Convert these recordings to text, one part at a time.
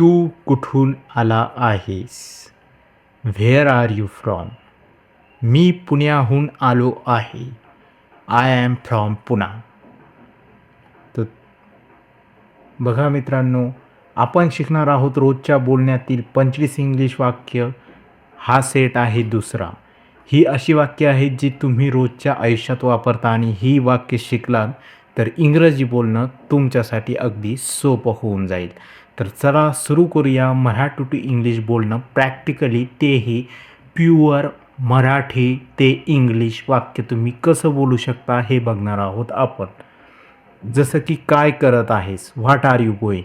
तू कुठून आला आहेस? व्हेअर आर यू फ्रॉम मी पुण्याहून आलो आहे. I am from Poona. तर बघा मित्रांनो आपण शिकणार आहोत रोजच्या बोलण्यातील पंचवीस इंग्लिश वाक्य. हा सेट आहे दुसरा. ही अशी वाक्य आहेत जी तुम्ही रोजच्या आयुष्यात वापरता आणि ही वाक्य शिकलात तर इंग्रजी बोलणं तुमच्यासाठी अगदी सोपं होऊन जाईल. तर चला सुरू करूया मराठी टू इंग्लिश बोलणं. प्रॅक्टिकली तेही प्युअर मराठी ते इंग्लिश वाक्य तुम्ही कसं बोलू शकता हे बघणार आहोत आपण. जसं की काय करत आहेस? व्हॉट आर यू गोई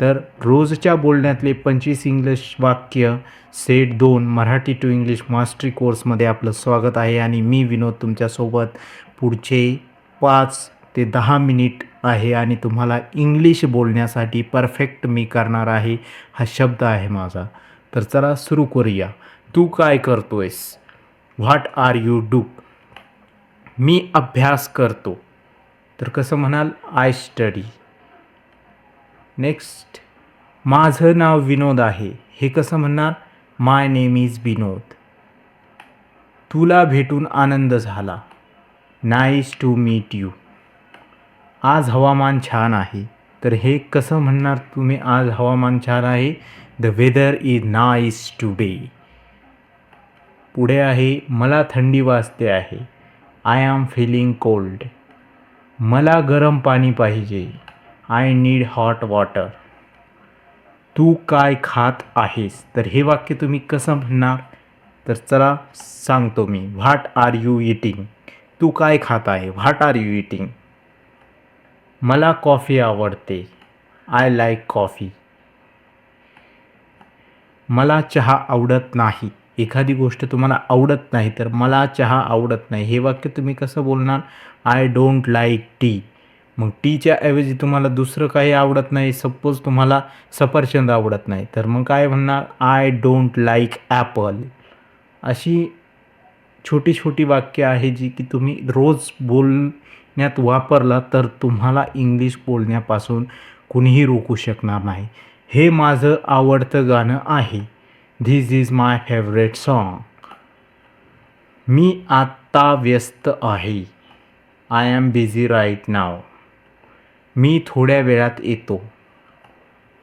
तर रोजच्या बोलण्यातले पंचवीस इंग्लिश वाक्य सेट दोन मराठी टू इंग्लिश मास्टरी कोर्समध्ये आपलं स्वागत आहे आणि मी विनोद तुमच्यासोबत पुढचे पाच ते दहा मिनिट आहे आणि तुम्हाला इंग्लिश बोलण्यासाठी परफेक्ट मी करणार आहे हा शब्द आहे माझा. तर चला सुरू करूया. तू काय करतोयस? व्हॉट आर यू डू मी अभ्यास करतो. तर कसं म्हणाल? आय स्टडी नेक्स्ट माझं नाव विनोद आहे. हे कसं म्हणणार माय नेम इज विनोद. तुला भेटून आनंद झाला. नाईस टू मीट यू आज हवामान छान आहे. तर हे कसं म्हणणार तुम्ही? आज हवामान छान आहे. The weather is nice today पुढे आहे मला थंडी वाजते आहे. आय ॲम फिलिंग कोल्ड मला गरम पाणी पाहिजे. आय नीड हॉट वॉटर तू काय खात आहेस? तर हे वाक्य तुम्ही कसं म्हणणार? तर चला सांगतो मी. व्हॉट आर यू इटिंग तू काय खात आहे? व्हॉट आर यू इटिंग मला कॉफी आवडते. आय लाईक कॉफी मला चहा आवडत नाही. एखादी गोष्ट तुम्हाला आवडत नाही तर मला चहा आवडत नाही. हे वाक्य तुम्ही कसं बोलणार? आय डोंट लाईक टी मग टीच्या ऐवजी तुम्हाला दुसरं काही आवडत नाही. सपोज तुम्हाला सफरचंद आवडत नाही. तर मग काय म्हणणार? आय डोंट लाईक ॲपल अशी छोटी छोटी वाक्य आहे जी की तुम्ही रोज बोल बोलण्यात वापरला तर तुम्हाला इंग्लिश बोलण्यापासून कुणीही रोखू शकणार नाही. हे माझं आवडतं गाणं आहे. This is my favourite song मी आत्ता व्यस्त आहे. I am busy right now मी थोड्या वेळात येतो.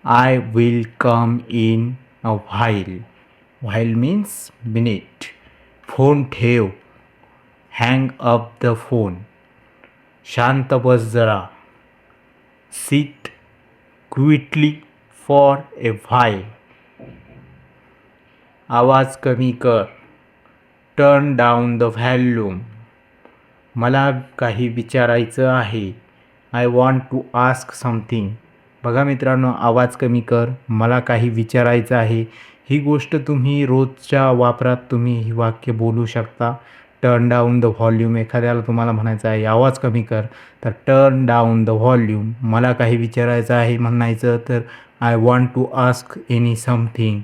I will come in a while while means minute phone ठेव. हँग अप द फोन शांत बस जरा. सीट क्विटली फॉर ए व्हाय आवाज कमी कर. टर्न डाऊन द व्हॅल्यूम मला काही विचारायचं आहे. I want to ask something बघा मित्रांनो आवाज कमी कर. मला काही विचारायचं आहे. ही गोष्ट तुम्ही रोजच्या वापरात तुम्ही ही वाक्य बोलू शकता. टर्न डाऊन द व्हॉल्यूम एखाद्याला तुम्हाला म्हणायचं आहे आवाज कमी कर. तर टर्न डाऊन द व्हॉल्यूम मला काही विचारायचं आहे म्हणायचं तर I want to ask any something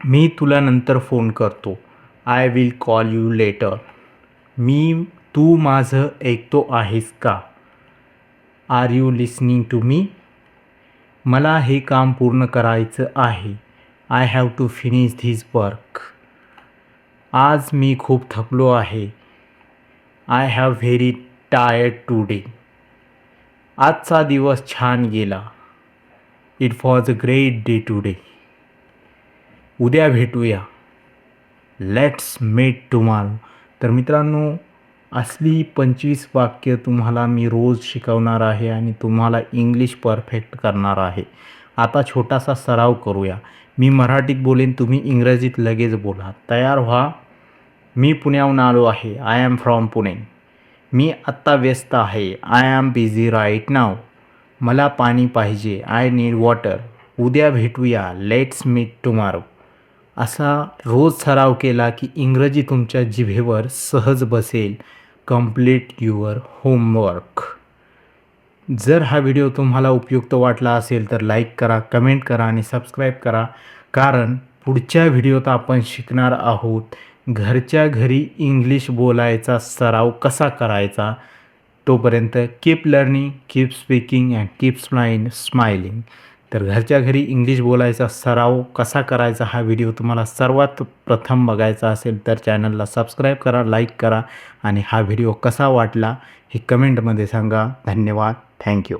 मी तुला नंतर फोन करतो. I will call you later मी तू माझं ऐकतो आहेस का? Are you listening to me मला हे काम पूर्ण करायचं आहे. I have to finish this work आज मी खूप थकलो आहे. I have very tired today आजचा दिवस छान गेला. It was a great day today उद्या भेटूया. लेट्स मेट टुमाल तर मित्रांनो असली पंचवीस वाक्य तुम्हाला मी रोज शिकवणार आहे आणि तुम्हाला इंग्लिश परफेक्ट करणार आहे. आता छोटासा सराव करूया. मी मराठीत बोलेन तुम्ही इंग्रजीत लगेच बोला. तयार व्हा. मी पुण्याहून आलो आहे. आय एम फ्रॉम पुणे मी आत्ता व्यस्त आहे. I am busy right now मला पाणी पाहिजे. आय नीड वॉटर उद्या भेटूया. लेट्स मीट टुमारो असा रोज सराव केला की इंग्रजी तुमच्या जिभेवर सहज बसेल. कंप्लीट युअर होमवर्क जर हा व्हिडिओ तुम्हाला उपयुक्त वाटला असेल तर लाईक करा कमेंट करा आणि सबस्क्राईब करा. कारण पुढच्या व्हिडिओत आपण शिकणार आहोत घरच्या घरी इंग्लिश बोलायचा सराव कसा करायचा? तोपर्यंत keep learning keep speaking and keep smile smiling तर घरच्या घरी इंग्लिश बोलायचा सराव कसा करायचा हा व्हिडिओ तुम्हाला सर्वात प्रथम बघायचा असेल तर चॅनलला सबस्क्राईब करा लाईक करा आणि हा व्हिडिओ कसा वाटला हे कमेंटमध्ये सांगा. धन्यवाद. थँक्यू